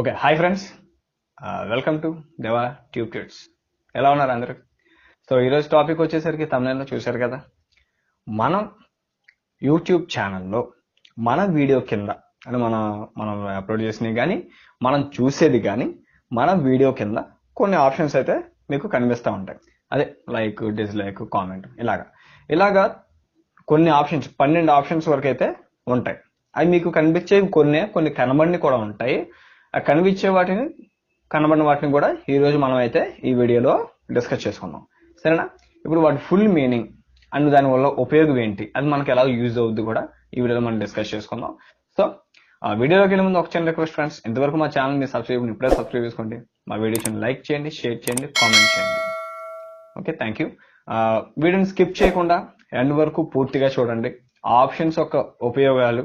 Okay hi friends welcome to Deva tube kids ఎలా ఉన్నారు అందరూ? సో ఈరోజు టాపిక్ వచ్చేసరికి తమిళంలో చూశారు కదా? మనం యూట్యూబ్ ఛానల్లో మన వీడియో కింద అంటే మన మనం అప్లోడ్ చేసినవి కానీ మనం చూసేది కానీ మన వీడియో కింద కొన్ని ఆప్షన్స్ అయితే మీకు కనిపిస్తూ ఉంటాయి. అదే లైక్ డిస్లైక్ కామెంట్ ఇలాగా. ఇలాగా కొన్ని ఆప్షన్స్ పన్నెండు ఆప్షన్స్ వరకు అయితే ఉంటాయి. అవి మీకు కనిపించే కొన్ని కొన్ని కనబడిని కూడా ఉంటాయి. ఆ కనిపించే వాటిని కనబడిన వాటిని కూడా ఈరోజు మనం అయితే ఈ వీడియోలో డిస్కస్ చేసుకుందాం సరేనా? ఇప్పుడు వాటి ఫుల్ మీనింగ్ అండ్ దాని వల్ల ఉపయోగం ఏంటి? అది మనకి ఎలా యూజ్ అవుద్ది కూడా ఈ వీడియోలో మనం డిస్కస్ చేసుకుందాం. సో ఆ వీడియోలోకి వెళ్ళే ముందు ఒక చిన్న రిక్వెస్ట్ ఫ్రెండ్స్ ఇంతవరకు మా ఛానల్ మీరు సబ్స్క్రైబ్ ఇప్పుడే సబ్స్క్రైబ్ చేసుకోండి. మా వీడియోని లైక్ చేయండి షేర్ చేయండి కామెంట్ చేయండి. ఓకే థ్యాంక్ యూ వీడియోని స్కిప్ చేయకుండా ఎండ్ వరకు పూర్తిగా చూడండి. ఆప్షన్స్ యొక్క ఉపయోగాలు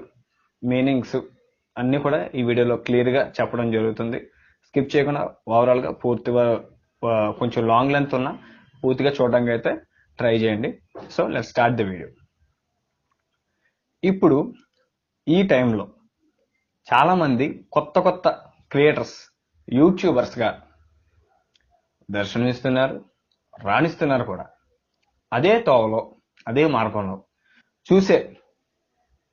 మీనింగ్స్ అన్నీ కూడా ఈ వీడియోలో క్లియర్గా చెప్పడం జరుగుతుంది. స్కిప్ చేయకుండా ఓవరాల్గా పూర్తిగా కొంచెం లాంగ్ లెంత్ ఉన్న పూర్తిగా చూడడానికి అయితే ట్రై చేయండి. So let start the video ఇప్పుడు ఈ టైంలో చాలామంది కొత్త కొత్త క్రియేటర్స్ యూట్యూబర్స్గా దర్శనమిస్తున్నారు రాణిస్తున్నారు కూడా. అదే తోవలో అదే మార్గంలో చూసే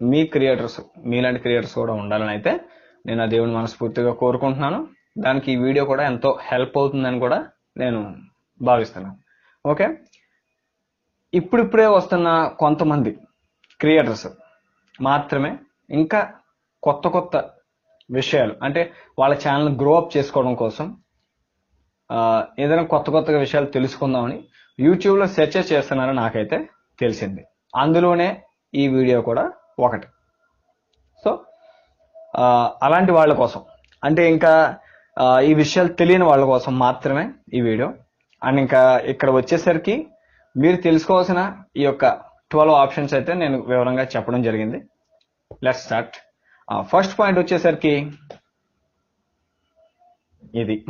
మీ క్రియేటర్స్ మీలాంటి క్రియేటర్స్ కూడా ఉండాలని అయితే నేను ఆ దేవుని మనస్ఫూర్తిగా కోరుకుంటున్నాను. దానికి ఈ వీడియో కూడా ఎంతో హెల్ప్ అవుతుందని కూడా నేను భావిస్తున్నాను. ఓకే? ఇప్పుడిప్పుడే వస్తున్న కొంతమంది క్రియేటర్స్ మాత్రమే ఇంకా కొత్త కొత్త విషయాలు అంటే వాళ్ళ ఛానల్ గ్రో అప్ చేసుకోవడం కోసం ఏదైనా కొత్త కొత్తగా విషయాలు తెలుసుకుందామని యూట్యూబ్లో సెర్చ్ చేస్తున్నారని నాకైతే తెలిసింది. అందులోనే ఈ వీడియో కూడా ఒకటి. సో అలాంటి వాళ్ళ కోసం. అంటే ఇంకా ఈ విషయాలు తెలియని వాళ్ళ కోసం మాత్రమే ఈ వీడియో. అండ్ ఇంకా ఇక్కడ వచ్చేసరికి మీరు తెలుసుకోవాల్సిన ఈ యొక్క ట్వెల్వ్ ఆప్షన్స్ అయితే నేను వివరంగా చెప్పడం జరిగింది. లెట్ స్టార్ట్ ఫస్ట్ పాయింట్ వచ్చేసరికి ఇది.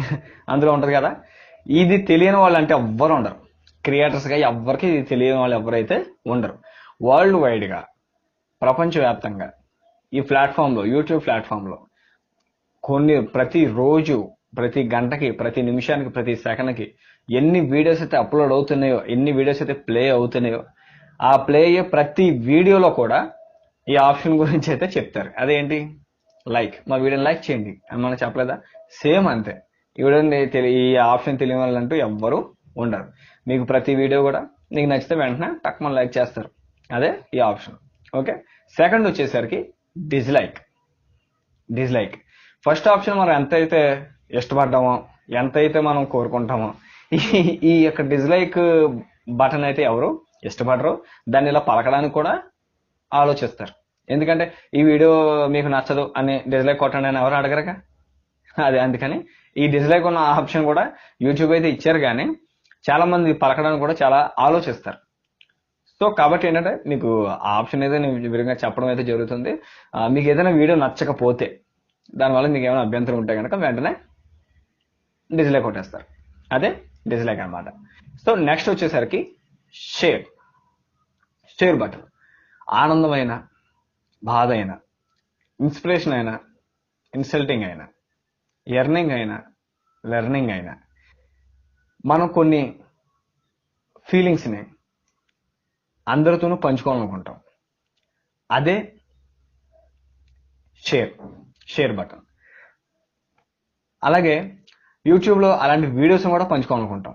అందులో ఉంటుంది కదా. ఇది తెలియని వాళ్ళు అంటే ఎవ్వరు ఉండరు. క్రియేటర్స్గా ఎవ్వరికి ఇది తెలియని వాళ్ళు ఎవరైతే ఉండరు. వరల్డ్ వైడ్గా ప్రపంచవ్యాప్తంగా ఈ ప్లాట్ఫామ్లో యూట్యూబ్ ప్లాట్ఫామ్లో కొన్ని ప్రతి రోజు ప్రతి గంటకి ప్రతి నిమిషానికి ప్రతి సెకండ్కి ఎన్ని వీడియోస్ అయితే అప్లోడ్ అవుతున్నాయో ఎన్ని వీడియోస్ అయితే ప్లే అవుతున్నాయో ఆ ప్లే అయ్యే ప్రతి వీడియోలో కూడా ఈ ఆప్షన్ గురించి అయితే చెప్తారు. అదేంటి? లైక్. మా వీడియోని లైక్ చేయండి. అని మనం చెప్పలేదా? సేమ్ అంతే. ఈ వీడియోని తెలి ఈ ఆప్షన్ తెలియని వాళ్ళంటూ ఎవ్వరూ ఉండరు. మీకు ప్రతి వీడియో కూడా నీకు నచ్చితే వెంటనే టక్మన్ లైక్ చేస్తారు. అదే ఈ ఆప్షన్. ఓకే? సెకండ్ వచ్చేసరికి డిజ్లైక్ డిజ్లైక్ ఫస్ట్ ఆప్షన్ మనం ఎంతైతే ఇష్టపడ్డామో ఎంతైతే మనం కోరుకుంటామో ఈ ఈ యొక్క డిజ్లైక్ బటన్ అయితే ఎవరు ఇష్టపడరు. దాన్ని ఇలా పలకడానికి కూడా ఆలోచిస్తారు. ఎందుకంటే ఈ వీడియో మీకు నచ్చదు అని డిజ్లైక్ కొట్టండి అని ఎవరు అడగరగా? అదే అందుకని ఈ డిజ్లైక్ ఉన్న ఆప్షన్ కూడా యూట్యూబ్ అయితే ఇచ్చారు కానీ చాలా మంది పలకడానికి కూడా చాలా ఆలోచిస్తారు. సో కాబట్టి ఏంటంటే మీకు ఆ ఆప్షన్ అయితే నేను వివరంగా చెప్పడం అయితే జరుగుతుంది. మీకు ఏదైనా వీడియో నచ్చకపోతే దానివల్ల మీకు ఏమైనా అభ్యంతరం ఉంటే కనుక వెంటనే డిస్లైక్ కొట్టేస్తారు. అదే డిస్లైక్ అన్నమాట. సో నెక్స్ట్ వచ్చేసరికి షేర్ షేర్ బటన్ ఆనందమైన బాధ అయినా ఇన్స్పిరేషన్ అయినా ఇన్సల్టింగ్ అయినా ఎర్నింగ్ అయినా లెర్నింగ్ అయినా మనం కొన్ని ఫీలింగ్స్ని అందరితోనూ పంచుకోవాలనుకుంటాం. అదే షేర్ షేర్ బటన్ అలాగే యూట్యూబ్లో అలాంటి వీడియోస్ కూడా పంచుకోవాలనుకుంటాం.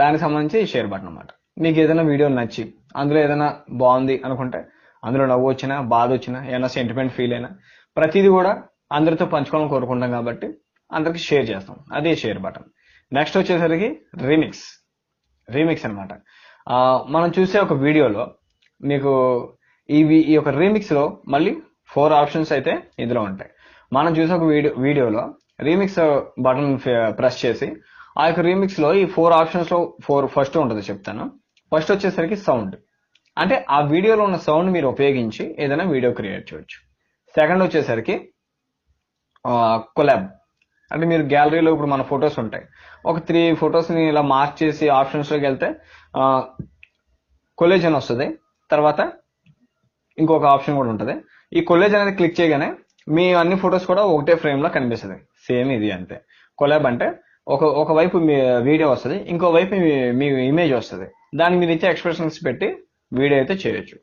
దానికి సంబంధించి షేర్ బటన్ అనమాట మీకు ఏదైనా వీడియో నచ్చి అందులో ఏదైనా బాగుంది అనుకుంటే అందులో నవ్వు వచ్చినా బాధ వచ్చినా ఏదైనా సెంటిమెంట్ ఫీల్ అయినా ప్రతిదీ కూడా అందరితో పంచుకోవాలని కోరుకుంటాం కాబట్టి అందరికి షేర్ చేస్తాం. అదే షేర్ బటన్ నెక్స్ట్ వచ్చేసరికి రీమిక్స్ రీమిక్స్ అనమాట మనం చూసే ఒక వీడియోలో మీకు ఇవి ఈ యొక్క రీమిక్స్లో మళ్ళీ ఫోర్ ఆప్షన్స్ అయితే ఇందులో ఉంటాయి. మనం చూసే ఒక వీడియో వీడియోలో రీమిక్స్ బటన్ ప్రెస్ చేసి ఆ యొక్క రీమిక్స్లో ఈ ఫోర్ ఆప్షన్స్లో ఫోర్ ఫస్ట్ ఉంటుంది చెప్తాను. ఫస్ట్ వచ్చేసరికి సౌండ్. అంటే ఆ వీడియోలో ఉన్న సౌండ్ మీరు ఉపయోగించి ఏదైనా వీడియో క్రియేట్ చేయొచ్చు. సెకండ్ వచ్చేసరికి కొలాబ్. అంటే మీరు గ్యాలరీలో ఇప్పుడు మన ఫొటోస్ ఉంటాయి. ఒక త్రీ ఫొటోస్ని ఇలా మార్క్ చేసి ఆప్షన్స్లోకి వెళ్తే కొలేజ్ అని వస్తుంది. తర్వాత ఇంకొక ఆప్షన్ కూడా ఉంటుంది. ఈ కొలేజ్ అనేది క్లిక్ చేయగానే మీ అన్ని ఫొటోస్ కూడా ఒకటే ఫ్రేమ్లో కనిపిస్తుంది. సేమ్ ఇది అంతే. కొలాబ్ అంటే ఒక ఒక వైపు మీ వీడియో వస్తుంది ఇంకో వైపు మీ- మీ ఇమేజ్ వస్తుంది. దానికి మీరు ఇచ్చే ఎక్స్ప్రెషన్స్ పెట్టి వీడియో అయితే చేయొచ్చు.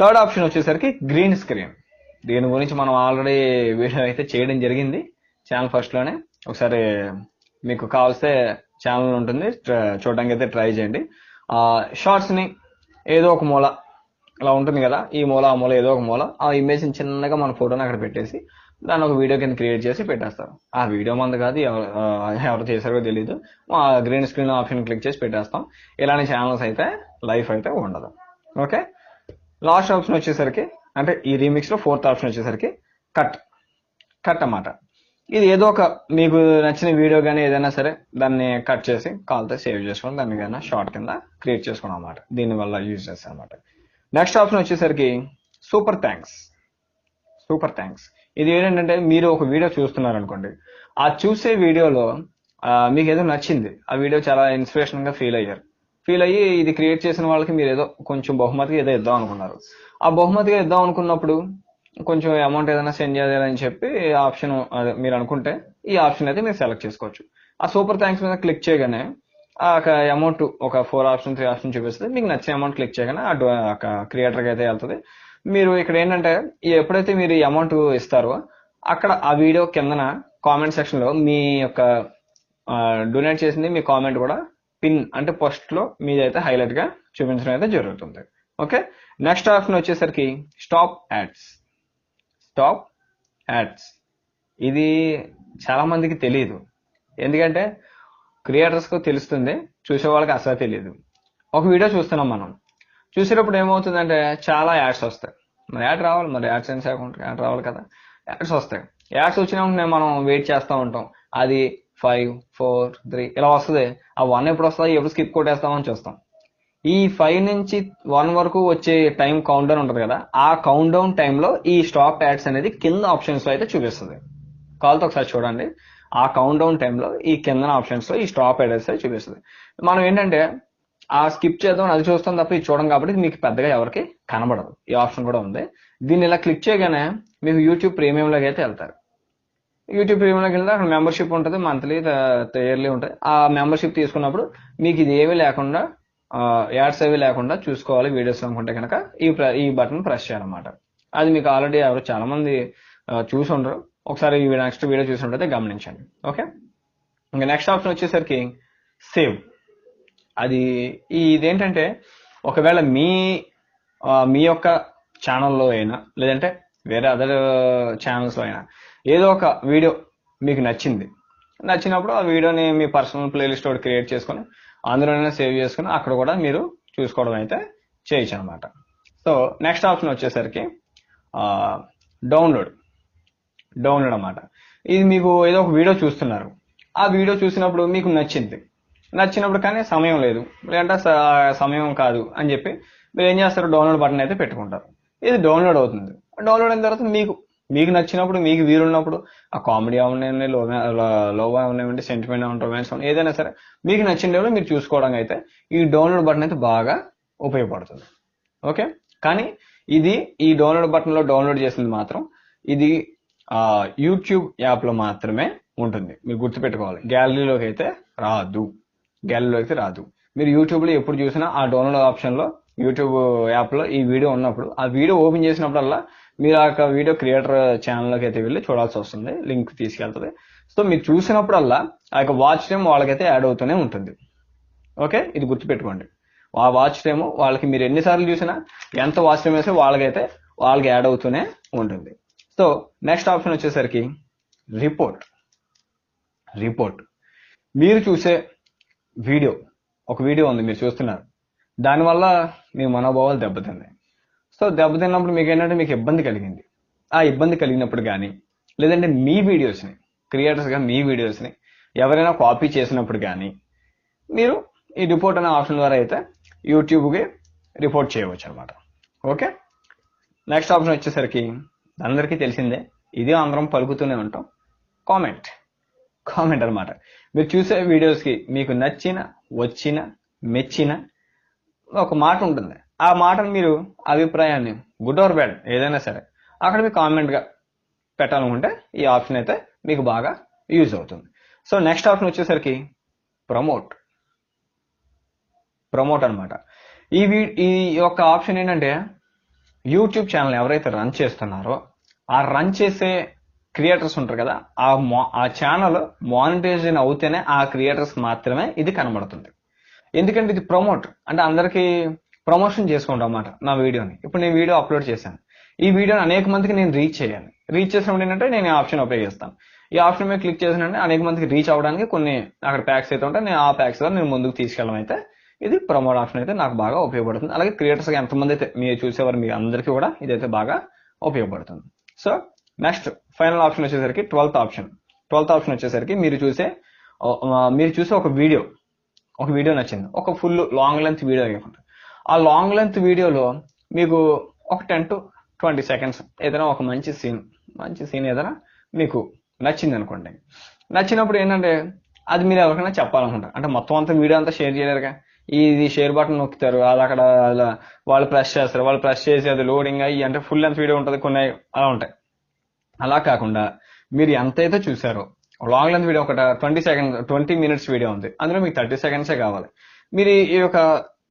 థర్డ్ ఆప్షన్ వచ్చేసరికి గ్రీన్ స్క్రీన్ దీని గురించి మనం ఆల్రెడీ వీడియో అయితే చేయడం జరిగింది. ఛానల్ ఫస్ట్లోనే. ఒకసారి మీకు కావాల్సే ఛానల్ ఉంటుంది. చూడడానికి అయితే ట్రై చేయండి. షార్ట్స్ని షార్ట్స్ని ఏదో ఒక మూల ఇలా ఉంటుంది కదా. ఈ మూల ఆ మూల ఏదో ఒక మూల. ఆ ఇమేజ్ చిన్నగా మన ఫోటోని అక్కడ పెట్టేసి దాన్ని ఒక వీడియో కింద క్రియేట్ చేసి పెట్టేస్తారు. ఆ వీడియో మంది కాదు ఎవరు ఎవరు చేశారో తెలియదు ఆ గ్రీన్ స్క్రీన్ ఆప్షన్ క్లిక్ చేసి పెట్టేస్తాం. ఇలాంటి ఛానల్స్ అయితే లైఫ్ అయితే ఉండదు. ఓకే లాస్ట్ ఆప్షన్ వచ్చేసరికి అంటే ఈ రీమిక్స్లో ఫోర్త్ ఆప్షన్ వచ్చేసరికి కట్ కట్ అన్నమాట. ఇది ఏదో ఒక మీకు నచ్చిన వీడియో కానీ ఏదైనా సరే దాన్ని కట్ చేసి కాల్తో సేవ్ చేసుకొని దాన్ని కానీ షార్ట్ కింద క్రియేట్ చేసుకున్నాం అనమాట దీనివల్ల యూజ్ చేస్తాం అనమాట నెక్స్ట్ ఆప్షన్ వచ్చేసరికి సూపర్ థ్యాంక్స్. Super thanks. ఇది ఏంటంటే మీరు ఒక వీడియో చూస్తున్నారు అనుకోండి ఆ చూసే వీడియోలో మీకు ఏదో నచ్చింది. ఆ వీడియో చాలా ఇన్స్పిరేషన్గా ఫీల్ అయ్యారు. ఫీల్ అయ్యి ఇది క్రియేట్ చేసిన వాళ్ళకి మీరు ఏదో కొంచెం బహుమతిగా ఏదో ఇద్దాం అనుకున్నారు. ఆ బహుమతిగా ఇద్దాం అనుకున్నప్పుడు కొంచెం అమౌంట్ ఏదైనా సెండ్ చేయాలని చెప్పి ఆప్షన్ మీరు అనుకుంటే ఈ ఆప్షన్ అయితే మీరు సెలెక్ట్ చేసుకోవచ్చు. ఆ సూపర్ థ్యాంక్స్ మీద క్లిక్ చేయగానే ఆ అమౌంట్ ఒక ఫోర్ ఆప్షన్ త్రీ ఆప్షన్ చూపిస్తుంది. మీకు నచ్చిన అమౌంట్ క్లిక్ చేయగానే ఆ క్రియేటర్కి అయితే వెళ్తుంది. మీరు ఇక్కడ ఏంటంటే ఎప్పుడైతే మీరు ఈ అమౌంట్ ఇస్తారో అక్కడ ఆ వీడియో కిందన కామెంట్ సెక్షన్లో మీ యొక్క డొనేట్ చేసింది మీ కామెంట్ కూడా పిన్ అంటే పోస్ట్లో మీదైతే హైలైట్గా చూపించడం అయితే జరుగుతుంది. ఓకే నెక్స్ట్ ఆప్షన్ వచ్చేసరికి స్టాప్ యాడ్స్ స్టాప్ యాడ్స్. ఇది చాలా మందికి తెలియదు ఎందుకంటే క్రియేటర్స్కు తెలుస్తుంది చూసే వాళ్ళకి అసలు తెలియదు ఒక వీడియో చూస్తున్నాం మనం. చూసేటప్పుడు ఏమవుతుందంటే చాలా యాడ్స్ వస్తాయి. మరి యాడ్ రావాలి మరి యాడ్స్ సెన్స్ అకౌంట్ యాడ్ రావాలి కదా? యాడ్స్ వస్తాయి. యాడ్స్ వచ్చినప్పుడు మనం వెయిట్ చేస్తూ ఉంటాం. అది ఫైవ్ ఫోర్ త్రీ ఇలా వస్తుంది. ఆ వన్ ఎప్పుడు వస్తుంది? ఎప్పుడు స్కిప్ కొట్టేస్తామని చూస్తాం. ఈ ఫైవ్ నుంచి వన్ వరకు వచ్చే టైం కౌంట్ డౌన్ ఉంటుంది కదా ఆ కౌంట్ డౌన్ టైంలో ఈ స్టాప్ యాడ్స్ అనేది కింద ఆప్షన్స్లో అయితే చూపిస్తుంది. కాల్తో ఒకసారి చూడండి. ఆ కౌంట్ డౌన్ టైంలో ఈ కింద ఆప్షన్స్లో ఈ స్టాప్ యాడ్స్ అయితే చూపిస్తుంది. మనం ఏంటంటే ఆ స్కిప్ చేద్దాం అది చూస్తాం తప్ప ఇది చూడడం కాబట్టి మీకు పెద్దగా ఎవరికి కనబడదు. ఈ ఆప్షన్ కూడా ఉంది. దీన్ని ఇలా క్లిక్ చేయగానే మీకు యూట్యూబ్ ప్రీమియంలోకి అయితే వెళ్తారు. యూట్యూబ్ ప్రీమియంలోకి వెళ్తే అక్కడ మెంబర్షిప్ ఉంటుంది మంత్లీ ఇయర్లీ ఉంటుంది. ఆ మెంబర్షిప్ తీసుకున్నప్పుడు మీకు ఇది ఏమీ లేకుండా యాడ్స్ అవి లేకుండా చూసుకోవాలి వీడియోస్ అనుకుంటే కనుక ఈ ఈ బటన్ ప్రెస్ చేయాలన్నమాట. అది మీకు ఆల్రెడీ ఎవరు చాలా మంది చూసి ఉండరు. ఒకసారి ఈ నెక్స్ట్ వీడియో చూసి ఉంటే గమనించండి. ఓకే? ఇంకా నెక్స్ట్ ఆప్షన్ వచ్చేసరికి సేవ్. అది ఇదేంటంటే ఒకవేళ మీ మీ యొక్క ఛానల్లో అయినా లేదంటే వేరే అదర్ ఛానల్స్లో అయినా ఏదో ఒక వీడియో మీకు నచ్చింది. నచ్చినప్పుడు ఆ వీడియోని మీ పర్సనల్ ప్లేలిస్ట్ ఒకటి క్రియేట్ చేసుకొని అందులోనే సేవ్ చేసుకుని అక్కడ కూడా మీరు చూసుకోవడం అయితే చేయొచ్చు అనమాట సో నెక్స్ట్ ఆప్షన్ వచ్చేసరికి డౌన్లోడ్ డౌన్లోడ్ అనమాట ఇది మీకు ఏదో ఒక వీడియో చూస్తున్నారు. ఆ వీడియో చూసినప్పుడు మీకు నచ్చింది. నచ్చినప్పుడు కానీ సమయం లేదు. లేదంటే సమయం కాదు అని చెప్పి మీరు ఏం చేస్తారు? డౌన్లోడ్ బటన్ అయితే పెట్టుకుంటారు. ఇది డౌన్లోడ్ అవుతుంది. డౌన్లోడ్ అయిన తర్వాత మీకు మీకు నచ్చినప్పుడు మీకు వీలున్నప్పుడు ఆ కామెడీ అవనివ్వండి లో లోవ అవనివ్వండి సెంటిమెంట్ అవని రొమాన్స్ అవని ఏదైనా సరే మీకు నచ్చిన మీరు చూసుకోవడం అయితే ఈ డౌన్లోడ్ బటన్ అయితే బాగా ఉపయోగపడుతుంది. ఓకే? కానీ ఇది ఈ డౌన్లోడ్ బటన్లో డౌన్లోడ్ చేసింది మాత్రం ఇది ఆ యూట్యూబ్ యాప్లో మాత్రమే ఉంటుంది. మీరు గుర్తుపెట్టుకోవాలి. గ్యాలరీలోకి అయితే రాదు. గ్యాలరీలోకి అయితే రాదు. మీరు యూట్యూబ్లో ఎప్పుడు చూసినా ఆ డౌన్లోడ్ ఆప్షన్లో యూట్యూబ్ యాప్లో ఈ వీడియో ఉన్నప్పుడు ఆ వీడియో ఓపెన్ చేసినప్పుడల్లా మీరు ఆ యొక్క వీడియో క్రియేటర్ ఛానల్లోకి అయితే వెళ్ళి చూడాల్సి వస్తుంది. లింక్ తీసుకెళ్తుంది. సో మీరు చూసినప్పుడల్లా ఆ యొక్క వాచ్ టైం వాళ్ళకైతే యాడ్ అవుతూనే ఉంటుంది. ఓకే ఇది గుర్తుపెట్టుకోండి. ఆ వాచ్ టైము వాళ్ళకి మీరు ఎన్నిసార్లు చూసినా ఎంత వాచ్ టైం వేస్తే వాళ్ళకైతే వాళ్ళకి యాడ్ అవుతూనే ఉంటుంది. సో నెక్స్ట్ ఆప్షన్ వచ్చేసరికి రిపోర్ట్ రిపోర్ట్ మీరు చూసే వీడియో ఒక వీడియో ఉంది మీరు చూస్తున్నారు. దానివల్ల మీ మనోభావాలు దెబ్బతిన్నాయి. సో దెబ్బతిన్నప్పుడు మీకు ఏంటంటే మీకు ఇబ్బంది కలిగింది. ఆ ఇబ్బంది కలిగినప్పుడు కానీ లేదంటే మీ వీడియోస్ని క్రియేటర్స్గా మీ వీడియోస్ని ఎవరైనా కాపీ చేసినప్పుడు కానీ మీరు ఈ రిపోర్ట్ అనే ఆప్షన్ ద్వారా అయితే యూట్యూబ్కి రిపోర్ట్ చేయవచ్చు అనమాట ఓకే? నెక్స్ట్ ఆప్షన్ వచ్చేసరికి అందరికీ తెలిసిందే ఇది అందరం పలుకుతూనే ఉంటాం కామెంట్ కామెంట్ అన్నమాట. మీరు చూసే వీడియోస్కి మీకు నచ్చిన వచ్చిన మెచ్చిన ఒక మాట ఉంటుంది. ఆ మాటను మీరు అభిప్రాయాన్ని గుడ్ ఆర్ బ్యాడ్ ఏదైనా సరే అక్కడ మీరు కామెంట్గా పెట్టాలనుకుంటే ఈ ఆప్షన్ అయితే మీకు బాగా యూజ్ అవుతుంది. సో నెక్స్ట్ ఆప్షన్ వచ్చేసరికి ప్రమోట్ ప్రమోట్ అన్నమాట. ఈ వీ ఈ యొక్క ఆప్షన్ ఏంటంటే యూట్యూబ్ ఛానల్ ఎవరైతే రన్ చేస్తున్నారో ఆ రన్ చేసే క్రియేటర్స్ ఉంటారు కదా ఆ మా ఆ ఛానల్ మానిటైజేషన్ అవుతేనే ఆ క్రియేటర్స్ మాత్రమే ఇది కనబడుతుంది. ఎందుకంటే ఇది ప్రమోట్ అంటే అందరికీ ప్రమోషన్ చేసుకుంటాం అన్నమాట నా వీడియోని. ఇప్పుడు నేను వీడియో అప్లోడ్ చేశాను. ఈ వీడియోని అనేక మందికి నేను రీచ్ చేయాలి రీచ్ చేసినప్పుడు ఏంటంటే నేను ఈ ఆప్షన్ ఉపయోగిస్తాను ఈ ఆప్షన్ మీద క్లిక్ చేసినంటే అనేక మందికి రీచ్ అవ్వడానికి కొన్ని అక్కడ ప్యాక్స్ అయితే ఉంటాయి. నేను ఆ ప్యాక్స్ ద్వారా నేను ముందుకు తీసుకెళ్ళడం అయితే ఇది ప్రమోట్ ఆప్షన్ అయితే నాకు బాగా ఉపయోగపడుతుంది. అలాగే క్రియేటర్స్ ఎంతమంది అయితే మీరు చూసేవారు మీ అందరికీ కూడా ఇదైతే బాగా ఉపయోగపడుతుంది. సో నెక్స్ట్ ఫైనల్ ఆప్షన్ వచ్చేసరికి ట్వెల్త్ ఆప్షన్ ట్వెల్త్ ఆప్షన్ వచ్చేసరికి మీరు చూసే మీరు చూసే ఒక వీడియో ఒక వీడియో నచ్చింది. ఒక ఫుల్ లాంగ్ లెంత్ వీడియో అనుకుంటా ఆ లాంగ్ లెంత్ వీడియోలో మీకు ఒక టెన్ టు ట్వంటీ సెకండ్స్ ఏదైనా ఒక మంచి సీన్ మంచి సీన్ ఏదైనా మీకు నచ్చింది అనుకోండి. నచ్చినప్పుడు ఏంటంటే అది మీరు ఎవరికైనా చెప్పాలనుకుంటారు. అంటే మొత్తం అంతా వీడియో అంతా షేర్ చేయలేరుగా. ఇది షేర్ బటన్ నొక్కుతారు అది అక్కడ అలా వాళ్ళు ప్రెస్ చేస్తారు వాళ్ళు ప్రెస్ చేసి అది లోడింగ్ అయ్యి అంటే ఫుల్ లెంత్ వీడియో ఉంటుంది కొన్ని అలా ఉంటాయి. అలా కాకుండా మీరు ఎంతైతే చూసారో లాంగ్ లెంత్ వీడియో ఒక twenty second twenty minutes video ఉంది. అందులో మీకు థర్టీ సెకండ్సే కావాలి. మీరు ఈ యొక్క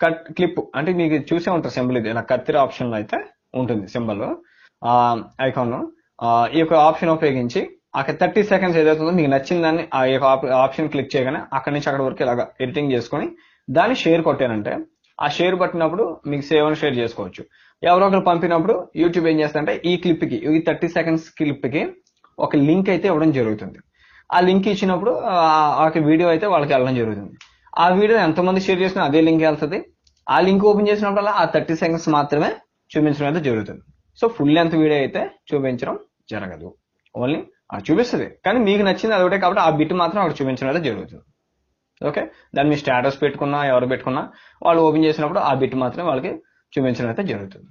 కట్ క్లిప్ అంటే మీకు చూసే ఉంటారు సింబల్ ఇది. ఇలా కత్తిర ఆప్షన్లో అయితే ఉంటుంది సింబల్. ఐకాన్ ఈ యొక్క ఆప్షన్ ఉపయోగించి అక్కడ థర్టీ సెకండ్స్ ఏదైతుందో మీకు నచ్చిందని ఆ యొక్క ఆప్షన్ క్లిక్ చేయగానే అక్కడి నుంచి అక్కడ వరకు ఇలాగా ఎడిటింగ్ చేసుకొని దాన్ని షేర్ కొట్టానంటే ఆ షేర్ పట్టినప్పుడు మీకు సేవ్ అని షేర్ చేసుకోవచ్చు. ఎవరో ఒకరు పంపినప్పుడు యూట్యూబ్ ఏం చేస్తారంటే ఈ క్లిప్కి ఈ థర్టీ సెకండ్స్ క్లిప్కి ఒక లింక్ అయితే ఇవ్వడం జరుగుతుంది. ఆ లింక్ ఇచ్చినప్పుడు ఆ- ఆ వీడియో అయితే వాళ్ళకి వెళ్ళడం జరుగుతుంది. ఆ వీడియో ఎంతమంది షేర్ చేసినా అదే లింక్ వెళ్తుంది. ఆ లింక్ ఓపెన్ చేసినప్పుడల్లా ఆ థర్టీ సెకండ్స్ మాత్రమే చూపించడం అయితే జరుగుతుంది. సో ఫుల్ లెంత్ వీడియో అయితే చూపించడం జరగదు. ఓన్లీ అది చూపిస్తుంది. కానీ మీకు నచ్చింది అది ఒకటే కాబట్టి ఆ బిట్ మాత్రం అక్కడ చూపించడం అయితే జరుగుతుంది. ఓకే? దాన్ని మీ స్టేటస్ పెట్టుకున్నా ఎవరు పెట్టుకున్నా వాళ్ళు ఓపెన్ చేసినప్పుడు ఆ బిట్ మాత్రం వాళ్ళకి చూపించడం అయితే జరుగుతుంది.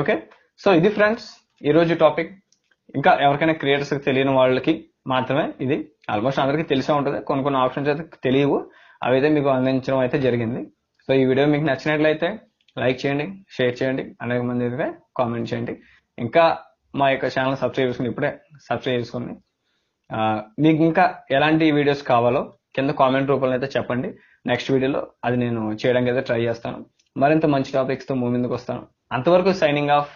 ఓకే? సో ఇది ఫ్రెండ్స్ ఈరోజు టాపిక్. ఇంకా ఎవరికైనా క్రియేటర్స్ తెలియని వాళ్ళకి మాత్రమే ఇది. ఆల్మోస్ట్ అందరికీ తెలిసే ఉంటుంది. కొన్ని కొన్ని ఆప్షన్స్ అయితే తెలియవు. అవి అయితే మీకు అందించడం అయితే జరిగింది. సో ఈ వీడియో మీకు నచ్చినట్లయితే లైక్ చేయండి షేర్ చేయండి అనేక మంది అయితే కామెంట్ చేయండి. ఇంకా మా యొక్క ఛానల్ సబ్స్క్రైబ్ చేసుకుని ఇప్పుడే సబ్స్క్రైబ్ చేసుకోండి. మీకు ఇంకా ఎలాంటి వీడియోస్ కావాలో కింద కామెంట్ రూపంలో అయితే చెప్పండి. నెక్స్ట్ వీడియోలో అది నేను చేయడానికి అయితే ట్రై చేస్తాను. మరింత మంచి టాపిక్స్తో ముందుకు వస్తాను. అంతవరకు సైనింగ్ ఆఫ్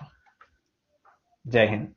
జై హింద్.